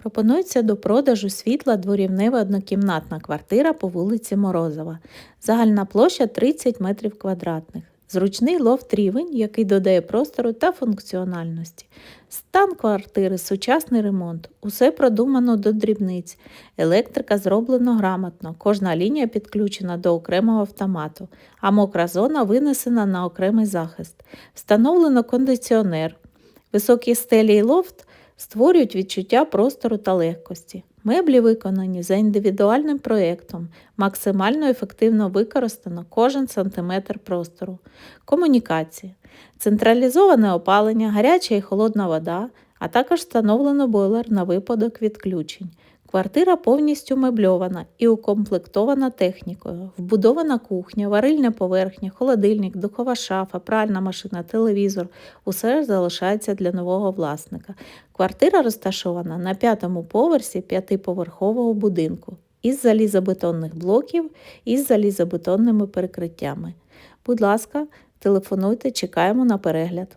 Пропонується до продажу світла дворівнева однокімнатна квартира по вулиці Морозова. Загальна площа 30 метрів квадратних. Зручний лофт рівень, який додає простору та функціональності. Стан квартири, сучасний ремонт. Усе продумано до дрібниць. Електрика зроблено грамотно. Кожна лінія підключена до окремого автомату, а мокра зона винесена на окремий захист. Встановлено кондиціонер. Високі стелі і лофт створюють відчуття простору та легкості. Меблі виконані за індивідуальним проєктом, максимально ефективно використано кожен сантиметр простору. Комунікації. Централізоване опалення, гаряча і холодна вода, а також встановлено бойлер на випадок відключень. Квартира повністю мебльована і укомплектована технікою. Вбудована кухня, варильня поверхня, холодильник, духова шафа, пральна машина, телевізор. Усе залишається для нового власника. Квартира розташована на п'ятому поверсі п'ятиповерхового будинку із залізобетонних блоків із залізобетонними перекриттями. Будь ласка, телефонуйте, чекаємо на перегляд.